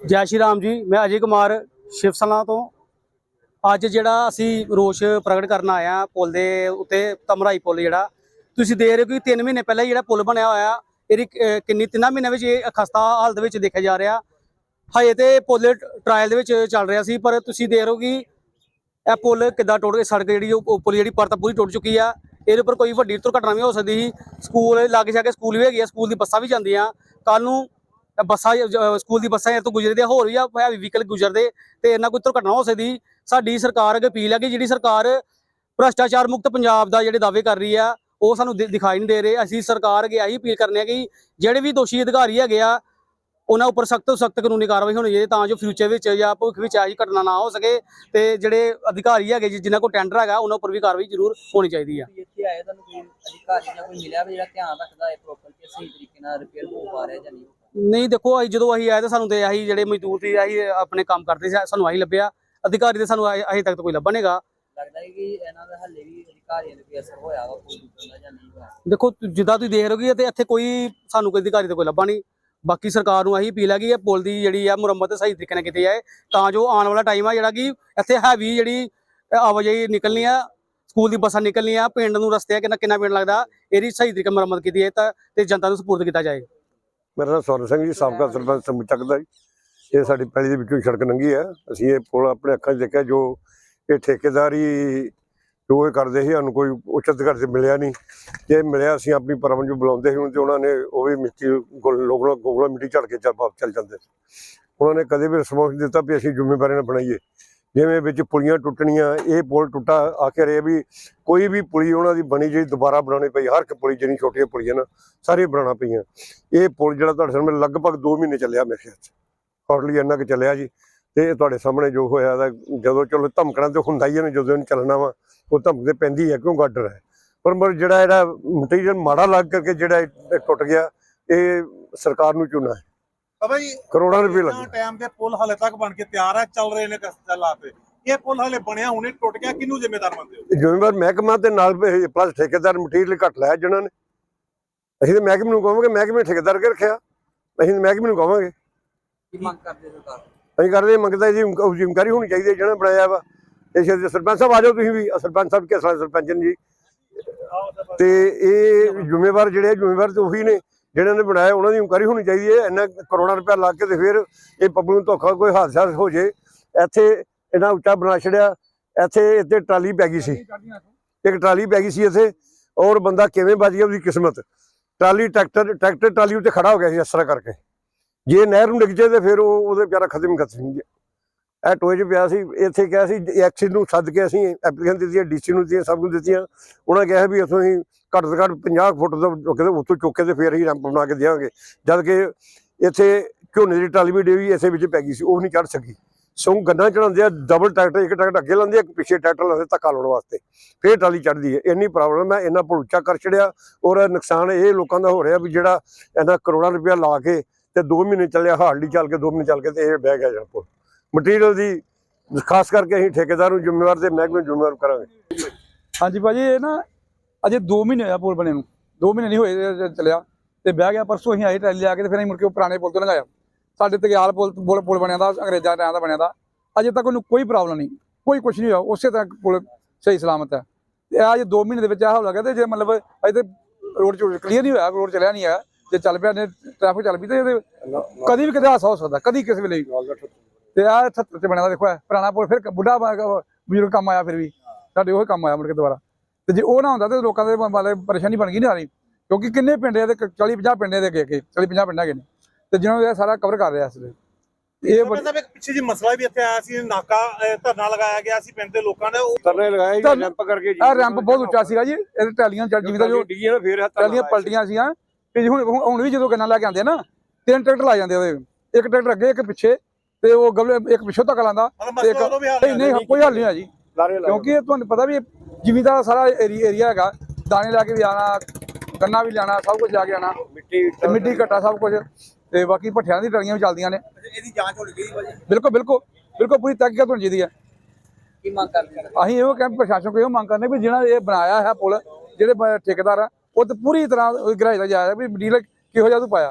ਜੈ ਸ਼੍ਰੀ ਰਾਮ ਜੀ, ਮੈਂ ਅਜੇ ਕੁਮਾਰ, ਸ਼ਿਵ ਸੈਨਾ ਤੋਂ। ਅੱਜ ਜਿਹੜਾ ਅਸੀਂ ਰੋਸ਼ ਪ੍ਰਗਟ ਕਰਨ ਆਇਆ ਪੁਲ ਦੇ ਉੱਤੇ ਤਮਰਾਈ ਪੁਲ ਜਿਹੜਾ, ਤੁਸੀਂ ਦੇਖ ਰਹੇ ਹੋ ਕਿ 3 ਮਹੀਨੇ ਪਹਿਲਾਂ ਜਿਹੜਾ ਪੁਲ ਬਣਿਆ ਹੋਇਆ, ਇਹਦੀ ਕਿੰਨੀ, ਤਿੰਨਾਂ ਮਹੀਨਿਆਂ ਵਿੱਚ ਇਹ ਖਸਤਾ ਹਾਲਤ ਵਿੱਚ ਦੇਖਿਆ ਜਾ ਰਿਹਾ। ਹਜੇ ਤੇ ਪੁਲ ਟ੍ਰਾਇਲ ਦੇ ਵਿੱਚ ਚੱਲ ਰਿਹਾ ਸੀ, ਪਰ ਤੁਸੀਂ ਦੇਖ ਰਹੇ ਹੋ ਕਿ ਇਹ ਪੁਲ ਕਿੱਦਾਂ ਟੁੱਟ ਗਈ ਸੜਕ ਜਿਹੜੀ ਉਹ ਪੁਲ ਜਿਹੜੀ ਪਰਤ ਪੂਰੀ ਟੁੱਟ ਚੁੱਕੀ ਆ। ਇਹਦੇ ਉੱਪਰ ਕੋਈ ਵੱਡੀ ਦੁਰਘਟਨਾ ਵੀ ਹੋ ਸਕਦੀ ਸੀ। ਸਕੂਲ ਲਾਗੇ ਜਾ ਕੇ ਸਕੂਲ ਵੀ ਹੈਗੇ ਆ, ਸਕੂਲ ਦੀ ਬੱਸਾਂ ਵੀ ਜਾਂਦੀਆਂ। ਕੱਲ ਨੂੰ ਬੱਸਾਂ ਸਕੂਲ ਦੀ ਬੱਸਾਂ ਇਹ ਤੋਂ ਗੁਜ਼ਰਦੀਆਂ ਹੋਰ ਵੀ ਆ ਹੈਵੀ ਵਹੀਕਲ ਗੁਜ਼ਰਦੇ ਤੇ ਇਹਨਾਂ ਕੋਈ ਦੁਰਘਟਨਾ ਹੋ ਸਕਦੀ। ਸਾਡੀ ਸਰਕਾਰ ਅੱਗੇ ਅਪੀਲ ਹੈ ਕਿ ਜਿਹੜੀ ਸਰਕਾਰ ਭ੍ਰਸ਼ਟਾਚਾਰ ਮੁਕਤ ਪੰਜਾਬ ਦਾ ਜਿਹੜੇ ਦਾਅਵੇ ਕਰ ਰਹੀ ਆ ਉਹ ਸਾਨੂੰ ਦਿਖਾਈ ਨਹੀਂ ਦੇ ਰਹੇ। ਅਸੀਂ ਸਰਕਾਰ ਅੱਗੇ ਆਹੀ ਅਪੀਲ ਕਰਨੇ ਆ ਕਿ ਜਿਹੜੇ ਵੀ ਦੋਸ਼ੀ ਅਧਿਕਾਰੀ ਹੈਗੇ ਆ ਉਹਨਾਂ ਉੱਪਰ ਸਖਤ ਤੋਂ ਸਖਤ ਕਾਨੂੰਨੀ ਕਾਰਵਾਈ ਹੋਣੀ ਚਾਹੀਦੀ ਤਾਂ ਜੋ ਫਿਊਚਰ ਵਿੱਚ ਜਾਂ ਭਵਿੱਖ ਵਿੱਚ ਇਹੋ ਜਿਹੀ ਘਟਨਾ ਨਾ ਹੋ ਸਕੇ। ਤੇ ਜਿਹੜੇ ਅਧਿਕਾਰੀ ਹੈਗੇ ਜੀ, ਜਿਨ੍ਹਾਂ ਕੋਲ ਟੈਂਡਰ ਹੈਗਾ ਉਹਨਾਂ ਉੱਪਰ ਵੀ ਕਾਰਵਾਈ ਜ਼ਰੂਰ ਹੋਣੀ ਚਾਹੀਦੀ ਆ। ਇੱਥੇ ਆਏ ਤੁਹਾਨੂੰ ਕੋਈ ਅਧਿਕਾਰੀ ਜਾਂ ਕੋਈ ਮਿਲਿਆ ਵੀ ਜਿਹੜਾ ਧਿਆਨ ਰੱਖਦਾ ਹੈ ਪ੍ਰੋਪਰ ਕਿ ਸਹੀ ਤਰੀਕੇ ਨਾਲ ਰਿਪੇਅਰ ਹੋ ਪਾ ਰਿਹਾ ਜਾਂ ਨਹੀਂ? ਨਹੀਂ ਦੇਖੋ ਅਸੀਂ ਜਦੋਂ ਅਸੀਂ ਆਏ ਤਾਂ ਸਾਨੂੰ ਤੇ ਆਹੀ ਜਿਹੜੇ ਮਜ਼ਦੂਰ ਸੀ ਆਹੀ ਆਪਣੇ ਕੰਮ ਕਰਦੇ ਸੀ ਸਾਨੂੰ ਆਹੀ ਲੱਭਿਆ। ਅਧਿਕਾਰੀ ਤੇ ਸਾਨੂੰ ਅਜੇ ਤੱਕ ਕੋਈ ਲੱਭਾ ਨਹੀਂਗਾ ਰਿਹਾ। ਲੱਗਦਾ ਹੈ ਕਿ ਇਹਨਾਂ ਦਾ ਹੱਲੇ ਵੀ ਅਧਿਕਾਰੀਆਂ ਦੇ ਕੋਈ ਅਸਰ ਹੋਇਆ ਵਾ ਕੋਈ ਦੂਜਾ ਦਾ ਜਾਂ ਨਹੀਂ ਹੋਇਆ। ਦੇਖੋ ਜਿੱਦਾਂ ਤੁਸੀਂ ਦੇਖ ਰਹੇ ਹੋ ਕਿ ਤੇ ਇੱਥੇ ਕੋਈ ਸਾਨੂੰ ਕੋਈ ਅਧਿਕਾਰੀ ਤੇ ਕੋਈ ਲੱਭਾ ਨਹੀਂ। ਬਾਕੀ ਸਰਕਾਰ ਨੂੰ ਆਹੀ ਅਪੀਲ ਹੈ ਕਿ ਇਹ ਪੁਲ ਦੀ ਜਿਹੜੀ ਆ ਮੁਰੰਮਤ ਸਹੀ ਤਰੀਕੇ ਨਾਲ ਕੀਤੀ ਜਾਏ ਤਾਂ ਜੋ ਆਉਣ ਵਾਲਾ ਟਾਈਮ ਆ ਜਿਹੜਾ ਕਿ ਇੱਥੇ ਹੈਵੀ ਜਿਹੜੀ ਆਵਾਜਾਈ ਨਿਕਲਣੀ ਆ ਸਕੂਲ ਦੀ ਬੱਸਾਂ ਨਿਕਲਣੀਆਂ ਪਿੰਡ ਨੂੰ ਰਸਤੇ ਆ ਕਿੰਨਾ ਕਿੰਨਾ ਪਿੰਡ ਲੱਗਦਾ ਇਹਦੀ ਸਹੀ ਤਰੀਕੇ ਨਾਲ ਮੁਰੰਮਤ ਕੀਤੀ ਜਾਏ ਤਾਂ ਤੇ ਜਨਤਾ ਨੂੰ ਸਪੋਰਟ ਕੀਤਾ ਜਾਏ। ਮੇਰਾ ਨਾਮ ਸੌਰਵ ਸਿੰਘ ਜੀ ਸਾਬਕਾ ਸਰਪੰਚ ਸਮੂਹ ਚੱਕ ਦਾ ਜੀ। ਇਹ ਸਾਡੀ ਪੈਲੀ ਦੇ ਵਿੱਚੋਂ ਸੜਕ ਲੰਘੀ ਹੈ। ਅਸੀਂ ਇਹ ਪੁਲ ਆਪਣੇ ਅੱਖਾਂ 'ਚ ਦੇਖਿਆ ਜੋ ਇਹ ਠੇਕੇਦਾਰੀ ਜੋ ਇਹ ਕਰਦੇ ਸੀ ਸਾਨੂੰ ਕੋਈ ਉੱਚ ਅਧਿਕਾਰੀ ਤੇ ਮਿਲਿਆ ਨਹੀਂ। ਜੇ ਮਿਲਿਆ ਅਸੀਂ ਆਪਣੀ ਪਰਮ ਨੂੰ ਬੁਲਾਉਂਦੇ ਸੀ ਹੁਣ ਤੇ ਉਹਨਾਂ ਨੇ ਉਹ ਵੀ ਮਿੱਟੀ ਲੋਕਲ ਗੋਗਲਾ ਮਿੱਟੀ ਝੜ ਕੇ ਚੱਲ ਵਾਪਸ ਚੱਲ ਜਾਂਦੇ ਉਹਨਾਂ ਨੇ ਕਦੇ ਵੀ ਰਿਸਪੌਂਸ ਦਿੱਤਾ ਵੀ ਅਸੀਂ ਜ਼ਿੰਮੇਵਾਰੀ ਨਾਲ ਬਣਾਈਏ। ਜਿਵੇਂ ਵਿੱਚ ਪੁਲੀਆਂ ਟੁੱਟਣੀਆਂ, ਇਹ ਪੁਲ ਟੁੱਟਾ, ਆਖਿਰ ਇਹ ਵੀ ਕੋਈ ਵੀ ਪੁਲੀ ਉਹਨਾਂ ਦੀ ਬਣੀ ਜਿਹੜੀ ਦੁਬਾਰਾ ਬਣਾਉਣੀ ਪਈ, ਹਰ ਇੱਕ ਪੁਲੀ ਜਿਹੜੀ ਛੋਟੀਆਂ ਪੁਲੀਆਂ ਨਾ ਸਾਰੀਆਂ ਬਣਾਉਣਾ ਪਈਆਂ। ਇਹ ਪੁਲ ਜਿਹੜਾ ਤੁਹਾਡੇ ਸਾਹਮਣੇ ਲਗਭਗ 2 ਮਹੀਨੇ ਚੱਲਿਆ ਮੇਰੇ ਖਿਆਲ 'ਚ। ਟੋਟਲੀ ਇੰਨਾ ਕੁ ਚੱਲਿਆ ਜੀ। ਤੇ ਤੁਹਾਡੇ ਸਾਹਮਣੇ ਜੋ ਹੋਇਆ ਦਾ, ਜਦੋਂ ਚਲੋ ਧਮਕਣਾ ਤੇ ਹੁੰਦਾ ਹੀ ਹੈ ਜਦੋਂ ਚੱਲਣਾ ਵਾ, ਉਹ ਧਮਕਦੇ ਪੈਂਦੀ ਹੈ ਕਿਉਂ ਗਾਡਰ ਹੈ ਪਰ ਮਰ ਜਿਹੜਾ ਇਹਦਾ ਮਟੀਰੀਅਲ ਮਾੜਾ ਲੱਗ ਕਰਕੇ ਜਿਹੜਾ ਟੁੱਟ ਗਿਆ, ਇਹ ਸਰਕਾਰ ਨੂੰ ਚੁਣਾ ਹੈ। ਬਾਬਾ ਜੀ ਕਰੋੜਾਂ ਰੁਪਏ ਲੱਗੇ। ਟਾਈਮ ਤੇ ਪੁਲ ਹਲੇ ਤੱਕ ਬਣ ਕੇ ਤਿਆਰ ਹੈ ਚੱਲ ਰਹੇ ਨੇ ਕਸਟਲਾ ਤੇ। ਇਹ ਪੁਲ ਹਲੇ ਬਣਿਆ ਹੁਣੇ ਟੁੱਟ ਗਿਆ ਕਿਹਨੂੰ ਜ਼ਿੰਮੇਦਾਰ ਮੰਨਦੇ ਹੋ? ਜ਼ਿੰਮੇਵਾਰ ਮਹਿਕਮਾ ਤੇ ਨਾਲ ਪਲੱਸ ਠੇਕੇਦਾਰ ਮਟੀਰੀਅਲ ਘੱਟ ਲਾਇਆ ਜਿਨ੍ਹਾਂ ਨੇ। ਅਸੀਂ ਤੇ ਮਹਿਕਮੇ ਨੂੰ ਕਹਾਂਗੇ ਮਹਿਕਮੇ ਠੇਕੇਦਾਰ ਕੇ ਰੱਖਿਆ। ਅਸੀਂ ਤਾਂ ਮਹਿਕਮੇ ਨੂੰ ਕਹਾਂਗੇ। ਕੀ ਮੰਗ ਕਰਦੇ ਸਰਕਾਰ? ਅਸੀਂ ਕਰਦੇ ਮੰਗਦਾ ਜੀ ਜ਼ਿੰਮੇਵਾਰੀ ਹੋਣੀ ਚਾਹੀਦੀ ਨੇ ਬਣਾਇਆ ਵਾ। ਇਹ ਸਰਪੰਚ ਸਾਹਿਬ ਆ ਜਾਓ ਤੁਸੀਂ ਵੀ ਸਰਪੰਚ ਸਾਹਿਬ ਕੇ ਸਰਪੰਚ ਜੀ। ਤੇ ਇਹ ਜ਼ਿੰਮੇਵਾਰ ਜਿਹੜੇ ਜ਼ਿੰਮੇਵਾਰ ਤੇ ਉਹੀ ਨੇ। ਜਿਹਨਾਂ ਨੇ ਬਣਾਇਆ, ਉਹਨਾਂ ਦੀ ਇਨਕੁਆਰੀ ਹੋਣੀ ਚਾਹੀਦੀ ਹੈ। ਇੰਨਾ ਕਰੋੜਾਂ ਰੁਪਏ ਲਾ ਕੇ ਤੇ ਫਿਰ ਇਹ ਪਬਲਿਕ ਨੂੰ ਧੋਖਾ ਕੋਈ ਹਾਦਸਾ ਹੋ ਜੇ। ਇੱਥੇ ਇੰਨਾ ਉੱਚਾ ਬਣਾ ਛੜਿਆ ਇੱਥੇ ਇੱਥੇ ਟਰਾਲੀ ਪੈ ਗਈ ਸੀ। ਇੱਕ ਟਰਾਲੀ ਪੈ ਗਈ ਸੀ ਇੱਥੇ। ਔਰ ਬੰਦਾ ਕਿਵੇਂ ਬਚ ਗਿਆ, ਉਹਦੀ ਕਿਸਮਤ। ਟਰਾਲੀ, ਟਰੈਕਟਰ ਟਰੈਕਟਰ ਟਰਾਲੀ ਉੱਤੇ ਖੜਾ ਹੋ ਗਿਆ ਸੀ ਇਸ ਤਰ੍ਹਾਂ ਕਰਕੇ। ਜੇ ਨਹਿਰ ਨੂੰ ਡਿੱਗ ਜੇ ਤੇ ਫਿਰ ਉਹ ਉਹਦੇ ਵਿਚਾਰਾ ਖਤਮ ਕਰ ਸੀ ਇਹ ਟੋਏ 'ਚ ਪਿਆ ਸੀ, ਇੱਥੇ ਕਿਹਾ ਸੀ ਐਕਸੀਡ ਨੂੰ ਸੱਦ ਕੇ ਅਸੀਂ ਐਪਲੀਕੇਸ਼ਨ ਦਿੱਤੀ ਡੀਸੀ ਨੂੰ ਦਿੱਤੀਆਂ, ਸਭ ਨੂੰ ਦਿੱਤੀਆਂ। ਉਹਨਾਂ ਕਿਹਾ ਵੀ ਅਸੀਂ ਹੀ ਘੱਟ ਤੋਂ ਘੱਟ 50 ਫੁੱਟ ਤੋਂ ਚੁੱਕੇ ਉੱਤੋਂ ਚੁੱਕ ਕੇ ਤੇ ਫਿਰ ਹੀ ਰੈਂਪ ਬਣਾ ਕੇ ਦੇਵਾਂਗੇ ਜਦ ਕਿ ਇੱਥੇ ਝੋਨੇ ਦੀ ਟਰਾਲੀ ਵੀ ਡੇਵੀ ਇਸੇ ਵਿੱਚ ਪੈ ਗਈ ਸੀ, ਉਹ ਨਹੀਂ ਚੜ ਸਕੀ। ਸੋ ਗੰਨਾ ਚੜਾਉਂਦੇ ਆ ਡਬਲ ਟਰੈਕਟਰ, ਇੱਕ ਟਰੈਕਟਰ ਅੱਗੇ ਲਾਉਂਦੇ ਆ, ਇੱਕ ਪਿੱਛੇ ਟਰੈਕਟਰ ਲਾਉਂਦੇ ਧੱਕਾ ਲਾਉਣ ਵਾਸਤੇ। ਫਿਰ ਟਰਾਲੀ ਚੜਦੀ ਹੈ ਇੰਨੀ ਪ੍ਰੋਬਲਮ ਹੈ ਇੰਨਾ ਪੁਲ ਕਰ ਛੜਿਆ ਔਰ ਨੁਕਸਾਨ ਇਹ ਲੋਕਾਂ ਦਾ ਹੋ ਰਿਹਾ ਵੀ ਜਿਹੜਾ ਇਹਨਾਂ ਕਰੋੜਾਂ ਰੁਪਇਆ ਲਾ ਕੇ ਤੇ 2 ਮਹੀਨੇ ਚੱਲਿਆ ਹਾਰਡਲੀ ਚੱਲ ਕੇ 2 ਮਹੀਨੇ ਚੱਲ ਕੇ ਤੇ ਇਹ ਬਹਿ ਗਿਆ ਜਿਹੜਾ ਮਟੀਰੀਅਲ ਦੀ ਖਾਸ ਕਰਕੇ ਅਸੀਂ ਠੇਕੇਦਾਰ ਨੂੰ ਜ਼ਿੰਮੇਵਾਰ ਤੇ ਮਹਿਕਮੇ ਨੂੰ ਜ਼ਿੰਮੇਵਾਰ ਕਰਾਂਗੇ। ਹਾਂਜੀ ਭਾਜੀ ਇਹ ਨਾ ਅਜੇ 2 ਮਹੀਨੇ ਹੋਇਆ ਪੁਲ ਬਣੇ ਨੂੰ। 2 ਮਹੀਨੇ ਨਹੀਂ ਹੋਏ ਚੱਲਿਆ। ਤੇ ਬਹਿ ਗਿਆ ਪਰਸੋਂ ਅਸੀਂ ਆਏ ਟਰੈਲੀ ਲਿਆ ਕੇ ਤੇ ਫਿਰ ਅਸੀਂ ਮੁੜ ਕੇ ਉਹ ਪੁਰਾਣੇ ਪੁਲ ਤੋਂ ਲੰਘਾਇਆ। ਸਾਡੇ ਤਗਿਆਲ ਪੁਲ ਪੁਲ ਪੁਲ ਬਣਿਆ ਦਾ ਅੰਗਰੇਜ਼ਾਂ ਟਾਈਮ ਦਾ ਬਣਿਆ ਦਾ। ਅਜੇ ਤੱਕ ਉਹਨੂੰ ਕੋਈ ਪ੍ਰੋਬਲਮ ਨਹੀਂ ਕੋਈ ਕੁਝ ਨਹੀਂ ਹੋਇਆ। ਉਸੇ ਤਰ੍ਹਾਂ ਪੁਲ ਸਹੀ ਸਲਾਮਤ ਹੈ। ਤੇ ਅੱਜ 2 ਮਹੀਨੇ ਦੇ ਵਿੱਚ ਆਹ ਹੋ ਲੱਗਾ ਤੇ ਜੇ ਮਤਲਬ ਅਜੇ ਤੇ ਰੋਡ ਚ ਕਲੀਅਰ ਨਹੀਂ ਹੋਇਆ ਰੋਡ ਚੱਲਿਆ ਨਹੀਂ ਹੈ ਜੇ ਚੱਲ ਪਿਆ ਨੇ ਟ੍ਰੈਫਿਕ ਚੱਲ ਪਈ ਤੇ ਕਦੀ ਵੀ ਕਿਤੇ ਹਾਸਾ ਹੋ ਸਕਦਾ ਕਦੀ ਕਿਸੇ ਵੇਲੇ। ਤੇ ਆ 78 ਚ ਬਣਿਆ ਦਾ ਦੇਖੋ ਇਹ ਪੁਰਾਣਾ ਪੁਲ ਫਿਰ ਬੁੱਢਾ ਬਜ਼ੁਰਗ ਕੰਮ ਆਇਆ ਫਿਰ ਵੀ। ਸਾਡੇ ਉਹ ਕੰਮ ਆਇਆ ਮੁੜ ਕੇ ਦੁਬਾਰਾ। ਤੇ ਜੇ ਉਹ ਨਾ ਹੁੰਦਾ ਤੇ ਲੋਕਾਂ ਦੇ ਵਾਲੇ ਪਰੇਸ਼ਾਨੀ ਬਣ ਗਈ ਨਾ ਸਾਰੀ। ਕਿਉਂਕਿ ਕਿੰਨੇ ਪਿੰਡ ਆ ਤੇ 40 50 ਪਿੰਡ ਦੇ ਅੱਗੇ ਅੱਗੇ 40 50 ਪਿੰਡ ਹੈਗੇ ਨੇ। ਤੇ ਜਿਹਨਾਂ ਨੂੰ ਇਹ ਸਾਰਾ ਕਵਰ ਕਰ ਰਿਹਾ ਇਸ ਵੇਲੇ। ਇਹ ਸਾਹਿਬ ਇੱਕ ਪਿੱਛੇ ਜੀ ਮਸਲਾ ਵੀ ਇੱਥੇ ਆਇਆ ਸੀ ਨਾਕਾ ਧਰਨਾ ਲਗਾਇਆ ਗਿਆ ਸੀ ਪਿੰਡ ਦੇ ਲੋਕਾਂ ਨੇ ਉਹ ਤਰਨੇ ਲਗਾਏ ਤਾਂ- ਰੈਂਪ ਕਰਕੇ ਆ ਰੈਂਪ ਬਹੁਤ ਉੱਚਾ ਸੀਗਾ ਜੀ ਇਹ ਟੈਲੀਆਂ ਚੱਲ ਜਿਵੇਂ ਦਾ ਜੋ ਡਿੱਗੀਆਂ ਨਾ ਫਿਰ ਹੱਥ ਟੈਲੀਆਂ ਪਲਟੀਆਂ ਸੀਆਂ ਤੇ ਹੁਣ ਹੁਣ ਹੁਣ ਵੀ ਜਦੋਂ ਗੰਨਾ ਲੈ ਕੇ ਆਉਂਦੇ ਨਾ ਤਿੰਨ ਟਰੈਕਟਰ ਲਾ ਜਾਂਦੇ ਉਹਦੇ। ਇੱਕ ਟਰੈਕਟਰ ਅੱਗੇ ਇੱਕ ਪਿੱਛੇ। ਤੇ ਉਹ ਗਵਲੇ ਇੱਕ ਪਿੱਛੋਂ ਤੱਕ ਉਦੋਂ ਵੀ ਹੱਲ ਨਹੀਂ ਨਹੀਂ ਕੋਈ ਹੱਲ ਨਹੀਂ ਆ ਜੀ। ਕਿਉਂਕਿ ਇਹ ਤੁਹਾਨੂੰ ਪਤਾ ਵੀ ਜ਼ਿਮੀਦਾਰ ਦਾ ਸਾਰਾ ਏਰੀਆ ਹੈਗਾ। ਦਾਣੇ ਲੈ ਕੇ ਵੀ ਆਣਾ ਗੰਨਾ ਵੀ ਲਿਆਣਾ ਸਭ ਕੁਝ ਜਾ ਕੇ ਆਣਾ। ਮਿੱਟੀ ਤੇ ਮਿੱਟੀ ਘੱਟਾ ਸਭ ਕੁਝ ਤੇ ਬਾਕੀ ਭੱਠਿਆਂ ਦੀ ਟਲੀਆਂ ਵੀ ਚੱਲਦੀਆਂ ਨੇ। ਇਹਦੀ ਜਾਂਚ ਹੋਣੀ ਚਾਹੀਦੀ ਭਾਜੀ? ਬਿਲਕੁਲ ਬਿਲਕੁਲ। ਬਿਲਕੁਲ ਪੂਰੀ ਤਹਿਕੀਕਤ ਹੋਣੀ ਚਾਹੀਦੀ ਹੈ। ਕੀ ਮੰਗ ਕਰਦੇ ਅਸੀਂ ਇਹੋ ਕਹਿੰਦੇ ਪ੍ਰਸ਼ਾਸਨ ਕੋਲ ਇਹੋ ਮੰਗ ਕਰਨੇ ਵੀ ਜਿਹੜਾ ਇਹ ਬਣਾਇਆ ਹੈ ਪੁਲ ਜਿਹੜੇ ਠੇਕੇਦਾਰ ਆ ਉਹ ਤੇ ਪੂਰੀ ਤਰ੍ਹਾਂ ਗ੍ਰਾਹੀ ਦਾ ਜਾਇਆ ਵੀ ਡੀਲ ਕਿਹੋ ਜਿਹਾ ਤੂੰ ਪਾਇਆ।